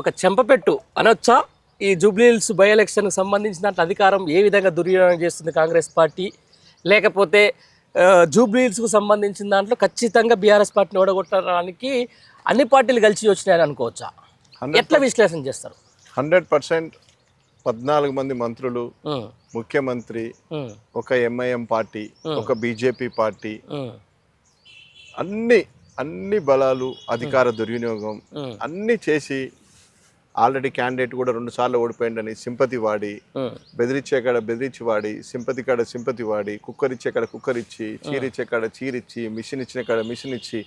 ఒక చెంపపెట్టు అనొచ్చా? ఈ జూబ్లీహిల్స్ బై ఎలక్షన్కి సంబంధించిన అధికారం ఏ విధంగా దుర్వినియోగం చేస్తుంది కాంగ్రెస్ పార్టీ? లేకపోతే జూబ్లీహిల్స్కు సంబంధించిన దాంట్లో ఖచ్చితంగా బీఆర్ఎస్ పార్టీని ఓడగొట్టడానికి అన్ని పార్టీలు కలిసి వచ్చినాయని అనుకోవచ్చా? ఎట్లా విశ్లేషణ చేస్తారు? హండ్రెడ్ పర్సెంట్ పద్నాలుగు మంది మంత్రులు ముఖ్యమంత్రి ఒక ఎంఐఎం పార్టీ ఒక బీజేపీ పార్టీ అన్ని అన్ని బలాలు అధికార దుర్వినియోగం అన్ని చేసి ఆల్రెడీ క్యాండిడేట్ కూడా రెండు సార్లు ఓడిపోయిందని సింపతి వాడి ఉమ్, బెదిరించే కాడ బెదిరించి వాడి సింపతి కాడ సింపతి వాడి కుక్కర్ ఇచ్చే కాడ కుక్కర్ ఇచ్చి చీరిచ్చే కాడ చీరిచ్చి మిషన్ ఇచ్చిన కాడ మిషన్ ఇచ్చి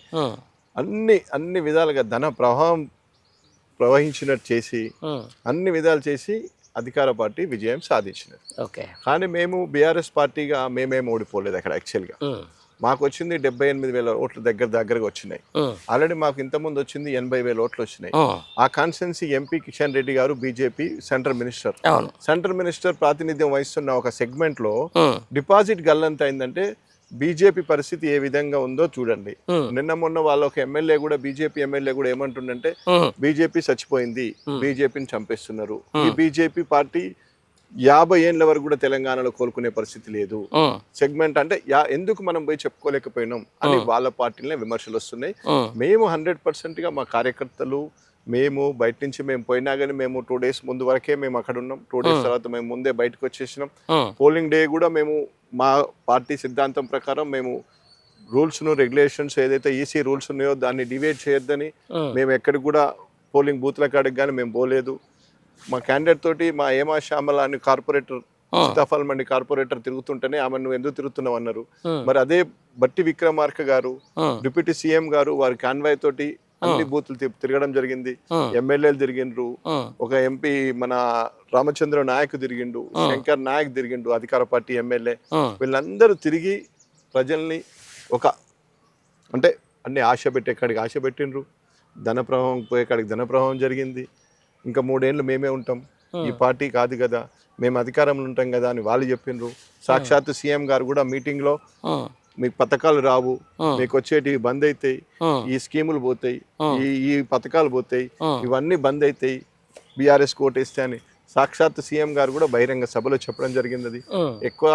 అన్ని అన్ని విధాలుగా ధన ప్రవాహం ప్రవహించినట్టు చేసి అన్ని విధాలు చేసి అధికార పార్టీ విజయం సాధించినది. ఓకే. కానీ మేము బీఆర్ఎస్ పార్టీగా మేమేం ఓడిపోలేదు అక్కడ యాక్చువల్గా. మాకు వచ్చింది డెబ్బై ఎనిమిది వేల ఓట్లు దగ్గర దగ్గరగా వచ్చినాయి. ఆల్రెడీ మాకు ఇంతకుముందు వచ్చింది ఎనభై వేల ఓట్లు వచ్చినాయి. ఆ. కాన్స్టిట్యున్సీ ఎంపీ కిషన్ రెడ్డి గారు BJP central minister. Central minister ప్రాతినిధ్యం వహిస్తున్న ఒక సెగ్మెంట్లో ఉమ్, డిపాజిట్ గల్లంత అయిందంటే బీజేపీ పరిస్థితి ఏ విధంగా ఉందో చూడండి. నిన్న మొన్న వాళ్ళ ఒక ఎమ్మెల్యే కూడా బీజేపీ ఎమ్మెల్యే కూడా ఏమంటుండంటే బీజేపీ చచ్చిపోయింది బీజేపీని చంపేస్తున్నారు. ఈ బీజేపీ పార్టీ యాభై ఏళ్ళ వరకు కూడా తెలంగాణలో కోలుకునే పరిస్థితి లేదు. సెగ్మెంట్ అంటే ఎందుకు మనం పోయి చెప్పుకోలేకపోయినాం? అని వాళ్ళ పార్టీలనే విమర్శలు వస్తున్నాయి. మేము హండ్రెడ్ పర్సెంట్గా మా కార్యకర్తలు మేము బయట నుంచి మేము పోయినా కానీ మేము టూ డేస్ ముందు వరకే మేము అక్కడ ఉన్నాం. టూ డేస్ తర్వాత మేము ముందే బయటకు వచ్చేసినాం. పోలింగ్ డే కూడా మేము మా పార్టీ సిద్ధాంతం ప్రకారం మేము రూల్స్ను రెగ్యులేషన్స్ ఏదైతే ఈసీ రూల్స్ ఉన్నాయో దాన్ని డివైడ్ చేయొద్దని మేము ఎక్కడికి కూడా పోలింగ్ బూత్ల కాడికి కానీ మేము పోలేదు. మా క్యాండిడేట్ తోటి మా ఏమా శ్యామల అని కార్పొరేటర్ సీతాఫల్ మండి కార్పొరేటర్ తిరుగుతుంటేనే ఆమె నువ్వు ఎందుకు తిరుగుతున్నావు అన్నారు. మరి అదే బట్టి విక్రమార్క గారు డిప్యూటీ సీఎం గారు వారి కాన్వాయ్ తోటి అన్ని బూతులు తిరగడం జరిగింది. ఎమ్మెల్యేలు తిరిగిండ్రు. ఒక ఎంపీ మన రామచంద్ర నాయక్ తిరిగిండు. శంకర్ నాయక్ తిరిగిండు అధికార పార్టీ ఎమ్మెల్యే. వీళ్ళందరూ తిరిగి ప్రజల్ని ఒక అంటే అన్ని ఆశ పెట్టే కాడికి ఆశ పెట్టిండ్రు. ధన ప్రవాహం పోయే కాడికి ధన ప్రవాహం జరిగింది. ఇంకా మూడేళ్ళు మేమే ఉంటాం. ఈ పార్టీ కాదు కదా మేము అధికారంలో ఉంటాం కదా అని వాళ్ళు చెప్పిండ్రు సాక్షాత్తు సీఎం గారు కూడా మీటింగ్లో ఉమ్, మీకు పథకాలు రావు Hmm. మీకు వచ్చేటివి బంద్ అవుతాయి ఈ స్కీములు పోతాయి Hmm. ఈ ఈ పథకాలు పోతాయి Hmm. ఇవన్నీ బంద్ అవుతాయి బీఆర్ఎస్ కోటేస్తే అని. సాక్షాత్ సీఎం గారు కూడా బహిరంగ సభలో చెప్పడం జరిగింది అది ఎక్కువ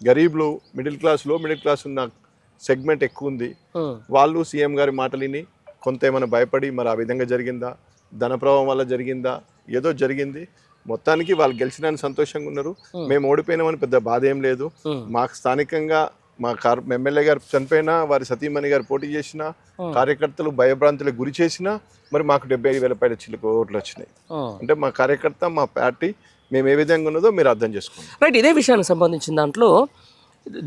గరీబ్లు మిడిల్ క్లాస్లో మిడిల్ క్లాస్ ఉన్న సెగ్మెంట్ ఎక్కువ ఉంది వాళ్ళు సీఎం గారి మాటలు విని కొంత ఏమైనా భయపడి మరి ఆ విధంగా జరిగిందా? ధన ప్రభావం వల్ల జరిగిందా? ఏదో జరిగింది. మొత్తానికి వాళ్ళు గెలిచినని సంతోషంగా ఉన్నారు. మేము ఓడిపోయినామని పెద్ద బాధ ఏం లేదు. మాకు స్థానికంగా మా కార్ ఎమ్మెల్యే గారు చనిపోయినా వారి సతీమణి గారు పోటీ చేసిన కార్యకర్తలు భయభ్రాంతులకు గురి చేసినా మరి మాకు డెబ్బై ఐదు వేల పైన చిల్లుకు ఓట్లు వచ్చినాయి. అంటే మా కార్యకర్త మా పార్టీ మేము ఏ విధంగా ఉన్నదో మీరు అర్థం చేసుకోండి రైట్ ఇదే విషయానికి సంబంధించిన దాంట్లో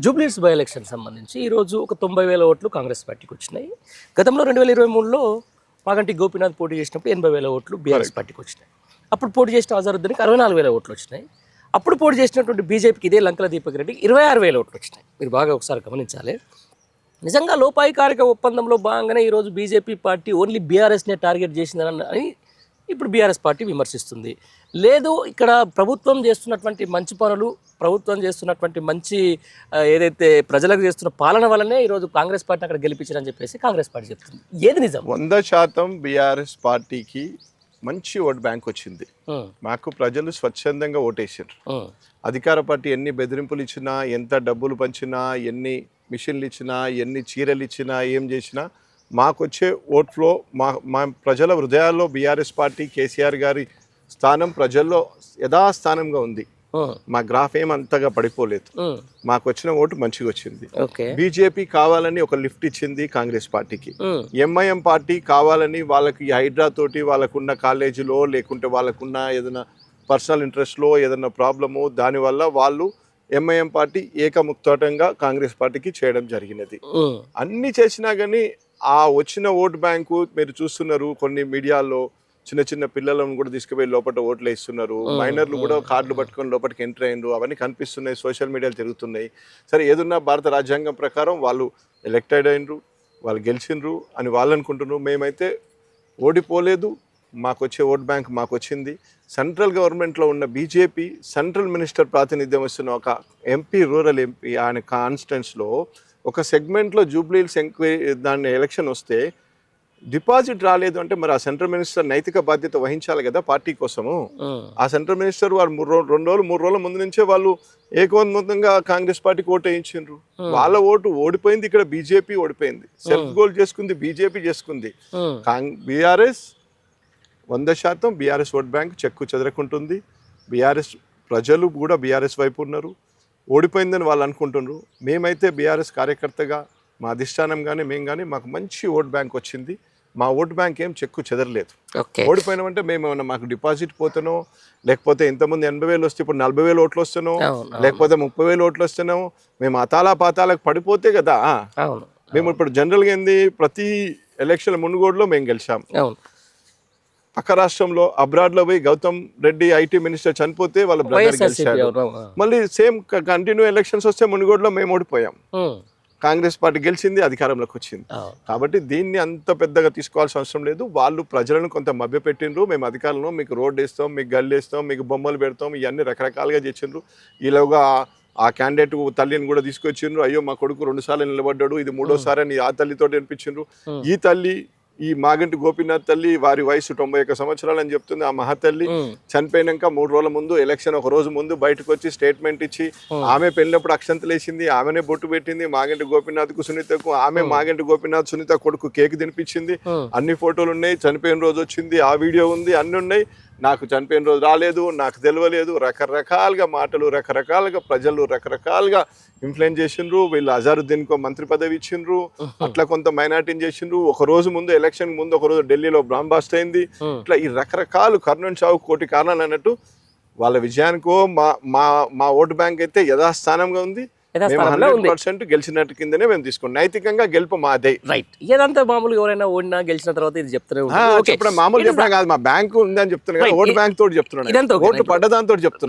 జూబ్లీస్ బై ఎలక్షన్ సంబంధించి ఈరోజు ఒక తొంభై వేల ఓట్లు కాంగ్రెస్ పార్టీకి వచ్చినాయి. గతంలో రెండు వేల ఇరవై మూడులో మాగంటి గోపీనాథ్ పోటీ చేసినప్పుడు ఎనభై వేల ఓట్లు బీఆర్ఎస్ పార్టీకి వచ్చినాయి. అప్పుడు పోటీ చేసిన అజరుద్దీన్కి అరవై నాలుగు వేల ఓట్లు వచ్చినాయి. అప్పుడు పోటీ చేసినటువంటి బీజేపీకి ఇదే లంకల దీపక్ రెడ్డికి ఇరవై ఆరు వేల ఓట్లు వచ్చినాయి. మీరు బాగా ఒకసారి గమనించాలి. నిజంగా లోపాయికారిక ఒప్పందంలో భాగంగానే ఈరోజు బీజేపీ పార్టీ ఓన్లీ బీఆర్ఎస్నే టార్గెట్ చేసిందని అని ఇప్పుడు బీఆర్ఎస్ పార్టీ విమర్శిస్తుంది. లేదు ఇక్కడ ప్రభుత్వం చేస్తున్నటువంటి మంచి పనులు ప్రభుత్వం చేస్తున్నటువంటి మంచి ఏదైతే ప్రజలకు చేస్తున్న పాలన వల్లనే ఈరోజు కాంగ్రెస్ పార్టీ అక్కడ గెలిపించారని చెప్పేసి కాంగ్రెస్ పార్టీ చెప్తుంది. ఏది నిజం? వంద శాతం బీఆర్ఎస్ పార్టీకి మంచి ఓట్ బ్యాంక్ వచ్చింది. మాకు ప్రజలు స్వచ్ఛందంగా ఓటేసారు అధికార పార్టీ ఎన్ని బెదిరింపులు ఇచ్చినా ఎంత డబ్బులు పంచినా ఎన్ని మిషన్లు ఇచ్చినా ఎన్ని చీరలు ఇచ్చినా ఏం చేసినా మాకు వచ్చే ఓట్లో మా మా ప్రజల హృదయాల్లో బీఆర్ఎస్ పార్టీ కేసీఆర్ గారి స్థానం ప్రజల్లో యథాస్థానంగా ఉంది. మా గ్రాఫ్ ఏం అంతగా పడిపోలేదు. మాకు వచ్చిన ఓటు మంచిగా వచ్చింది. బీజేపీ కావాలని ఒక లిఫ్ట్ ఇచ్చింది కాంగ్రెస్ పార్టీకి. ఎంఐఎం పార్టీ కావాలని వాళ్ళకి హైడ్రా తోటి వాళ్ళకున్న కాలేజీలో లేకుంటే వాళ్ళకున్న ఏదైనా పర్సనల్ ఇంట్రెస్ట్లో ఏదైనా ప్రాబ్లము దానివల్ల వాళ్ళు ఎంఐఎం పార్టీ ఏకముక్తోటంగా కాంగ్రెస్ పార్టీకి చేయడం జరిగినది. అన్ని చేసినా కానీ ఆ వచ్చిన ఓటు బ్యాంకు మీరు చూస్తున్నారు కొన్ని మీడియాల్లో చిన్న చిన్న పిల్లలను కూడా తీసుకుపోయి లోపల ఓట్లు వేస్తున్నారు. మైనర్లు కూడా కార్డులు పట్టుకొని లోపలికి ఎంటర్ అయ్యిండ్రు అవన్నీ కనిపిస్తున్నాయి సోషల్ మీడియాలో తిరుగుతున్నాయి. సరే ఏదున్నా భారత రాజ్యాంగం ప్రకారం వాళ్ళు ఎలక్టెడ్ అయినరు వాళ్ళు గెలిచిండ్రు అని వాళ్ళు అనుకుంటున్నారు. మేమైతే ఓడిపోలేదు మాకు వచ్చే ఓట్ బ్యాంక్ మాకు వచ్చింది సెంట్రల్ గవర్నమెంట్లో ఉన్న బీజేపీ సెంట్రల్ మినిస్టర్ ప్రాతినిధ్యం వస్తున్న ఒక ఎంపీ రూరల్ ఎంపీ ఆయన కాన్స్టెన్స్లో ఒక సెగ్మెంట్లో జూబ్లీల్స్ ఎంక్వైరీ దాన్ని ఎలక్షన్ వస్తే డిపాజిట్ రాలేదు అంటే మరి ఆ సెంట్రల్ మినిస్టర్ నైతిక బాధ్యత వహించాలి కదా పార్టీ కోసము. ఆ. సెంట్రల్ మినిస్టర్ వారు మూడు రోజులు రెండు రోజులు మూడు రోజుల ముందు నుంచే వాళ్ళు ఏకోన్మతంగా కాంగ్రెస్ పార్టీకి ఓటు వేయించారు వాళ్ళ ఓటు ఓడిపోయింది ఇక్కడ బీజేపీ ఓడిపోయింది. సెల్ఫ్ గోల్ చేసుకుంది బీజేపీ చేసుకుంది. బీఆర్ఎస్ వంద శాతం బీఆర్ఎస్ ఓట్ బ్యాంక్ చెక్కు చెదరకుంటుంది. బీఆర్ఎస్ ప్రజలు కూడా బీఆర్ఎస్ వైపు ఉన్నారు. ఓడిపోయిందని వాళ్ళు అనుకుంటున్నారు మేమైతే బీఆర్ఎస్ కార్యకర్తగా మా అధిష్టానం కానీ మేము కానీ మాకు మంచి ఓట్ బ్యాంక్ వచ్చింది. మా ఓట్ బ్యాంక్ ఏం చెక్కు చెదరలేదు. ఓడిపోయినామంటే మేము ఏమన్నా మాకు డిపాజిట్ పోతానో లేకపోతే ఇంతకుముందు ఎనభై వేలు వస్తే ఇప్పుడు నలభై వేలు ఓట్లు వస్తానో అవును, అవును. లేకపోతే ముప్పై వేలు ఓట్లు వస్తున్నాము మేము అతాలా పాతాలకు పడిపోతే కదా. మేము ఇప్పుడు జనరల్గా ఏంది ప్రతి ఎలక్షన్ మునుగోడులో మేము గెలిచాం. అవును. పక్క రాష్ట్రంలో అబ్రాడ్లో పోయి గౌతమ్ రెడ్డి ఐటీ మినిస్టర్ చనిపోతే వాళ్ళ బ్రదర్ గెలిచాడు. మళ్ళీ సేమ్ కంటిన్యూ ఎలక్షన్స్ వస్తే మునుగోడులో మేము ఓడిపోయాం. కాంగ్రెస్ పార్టీ గెలిచింది అధికారంలోకి వచ్చింది. కాబట్టి దీన్ని అంత పెద్దగా తీసుకోవాల్సిన అవసరం లేదు. వాళ్ళు ప్రజలను కొంత మభ్యపెట్టిండ్రు. మేము అధికారంలో మీకు రోడ్డు వేస్తాం మీకు గల్లు వేస్తాం మీకు బొమ్మలు పెడతాం ఇవన్నీ రకరకాలుగా చేసిండ్రు. ఈలోగా ఆ క్యాండిడేట్ తల్లిని కూడా తీసుకొచ్చిండ్రు. అయ్యో మా కొడుకు రెండు సార్లు నిలబడ్డాడు. ఇది మూడోసారి అని ఆ తల్లితో అనిపించిండ్రు. ఈ తల్లి ఈ మాగంటి గోపీనాథ్ తల్లి వారి వయసు తొంభై ఒక్క సంవత్సరాలు అని చెప్తుంది. ఆ మహాతల్లి చనిపోయినాక మూడు రోజుల ముందు ఎలక్షన్ ఒక రోజు ముందు బయటకు వచ్చి స్టేట్మెంట్ ఇచ్చి ఆమె పెళ్ళినప్పుడు అక్షంతలు వేసింది ఆమెనే బొట్టు పెట్టింది మాగంటి గోపీనాథ్కు సునీతకు ఆమె మాగంటి గోపీనాథ్ సునీత కొడుకు కేక్ తినిపించింది. అన్ని ఫోటోలు ఉన్నాయి చనిపోయిన రోజు వచ్చింది ఆ వీడియో ఉంది అన్ని ఉన్నాయి. నాకు చనిపోయిన రోజు రాలేదు నాకు తెలియలేదు రకరకాలుగా మాటలు రకరకాలుగా ప్రజలు రకరకాలుగా ఇన్ఫ్లుయెన్స్ చేసిండ్రు. వీళ్ళు అజారుద్దీన్కో మంత్రి పదవి ఇచ్చిండ్రు. అట్లా కొంత మైనార్టీని చేసిండ్రు. ఒక రోజు ముందు ఎలక్షన్ ముందు ఒక రోజు ఢిల్లీలో బ్రాంబాస్ట్ అయింది. ఇట్లా ఈ రకరకాలు కర్నూలు చావు కోటి కారణాలు అన్నట్టు వాళ్ళ విజయానికో మా మా మా ఓటు బ్యాంక్ అయితే యథాస్థానంగా ఉంది. పర్సెంట్ గెలిచినట్టు కిందనే మేము తీసుకున్నాం. నైతికంగా గెలుపు మాదే. రైట్ ఏదంతా మామూలుగా ఎవరైనా ఓడినా గెలిచిన తర్వాత ఇది ఓకే చెప్పడం మామూలు చెప్పడం కాదు. మా బ్యాంకు ఉందని చెప్తున్నాను. ఓటు బ్యాంక్ తోటి చెప్తున్నాను. ఓటు పడ్డదాంతో చెప్తున్నాను